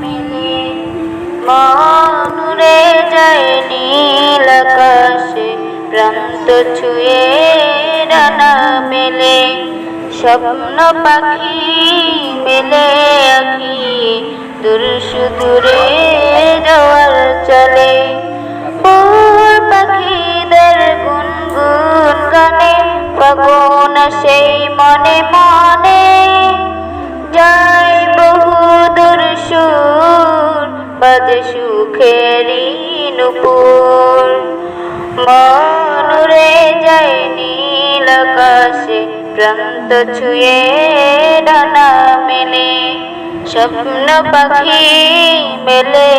মেলে, মনুরে যায় নীল আকাশে প্রান্ত ছুঁয়ে ডানা মেলে, স্বপ্ন পাখি মেলে আখি, দূর সুদূরে যাওয়ার চলে। ফুল পাখিদের গুনগুন গানে ফাগুন সেই মনে মনে বাজে সুখেরি নুপুর। মনুরে যায় নীল আকাশে প্রান্ত ছুঁয়ে ডানা মেলে। স্বপ্ন পাখি মেলে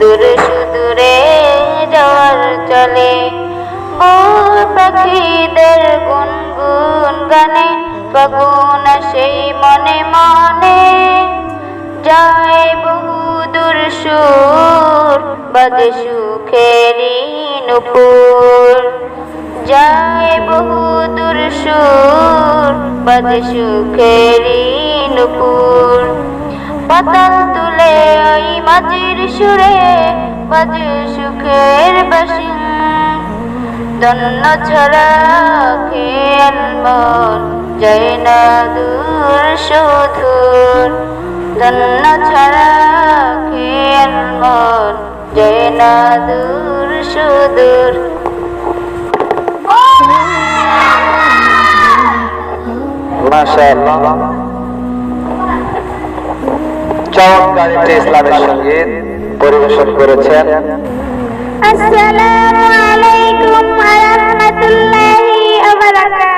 দূর সুদূরে যাওয়ার চলে। পাখিদের গুনগুন গানে ফাগুন সেই মনে মনে? সুর বাজে সুখেরি নুপুর। যায় বহু দূর সুর বাজে সুখেরি নুপুর। পাতাল তুলে ওই মাঝির সুরে বাজে সুখের বাসিন দন্ন ছড়া খেয়াল মন যায় না দূর সুধুর। দন্ন ছড়া খেয়াল মন যায় না দূর সুদূর। চমৎকার একটি ইসলামের সংগীত পরিবেশন করেছেন। আসসালামু আলাইকুম ওয়া রাহমাতুল্লাহি ওয়া বারাকাতুহু।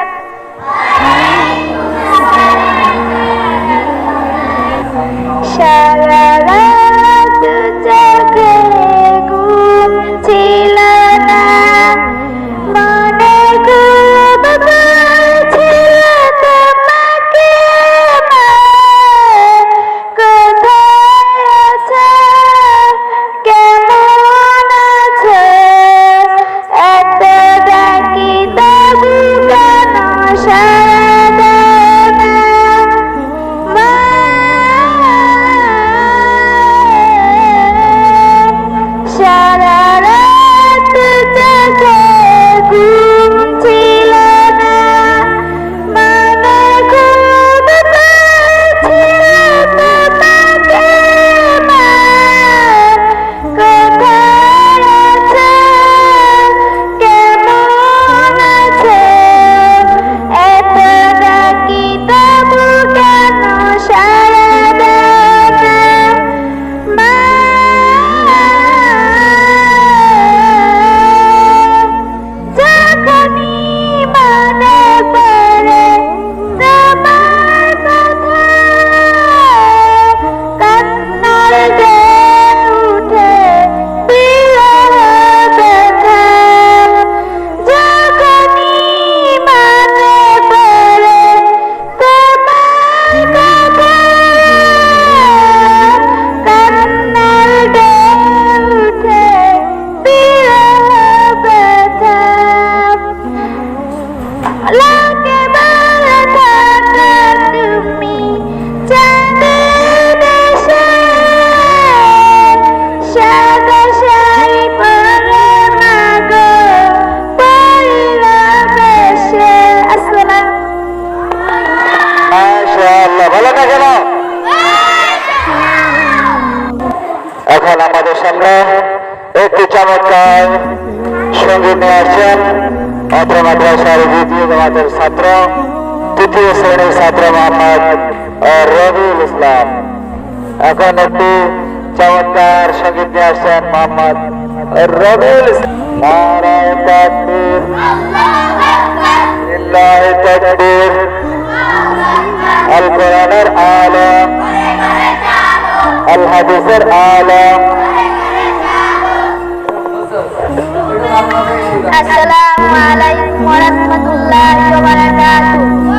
এখন আমাদের সামনে একটি চমৎকার সংগীত নিয়ে আসছেন অত্র মাদ্রাসার দ্বিতীয় জামাতের ছাত্র, তৃতীয় শ্রেণির ছাত্র মোহাম্মদ রবিউল ইসলাম। এখন একটি চমৎকার সংগীত নিয়ে আসছেন মোহাম্মদ রবিউল ইসলাম। আল কোরআনের আল। হাদিসের আলম। আসসালামু আলাইকুম ওয়া রাহমাতুল্লাহি ওয়া বারাকাতুহু।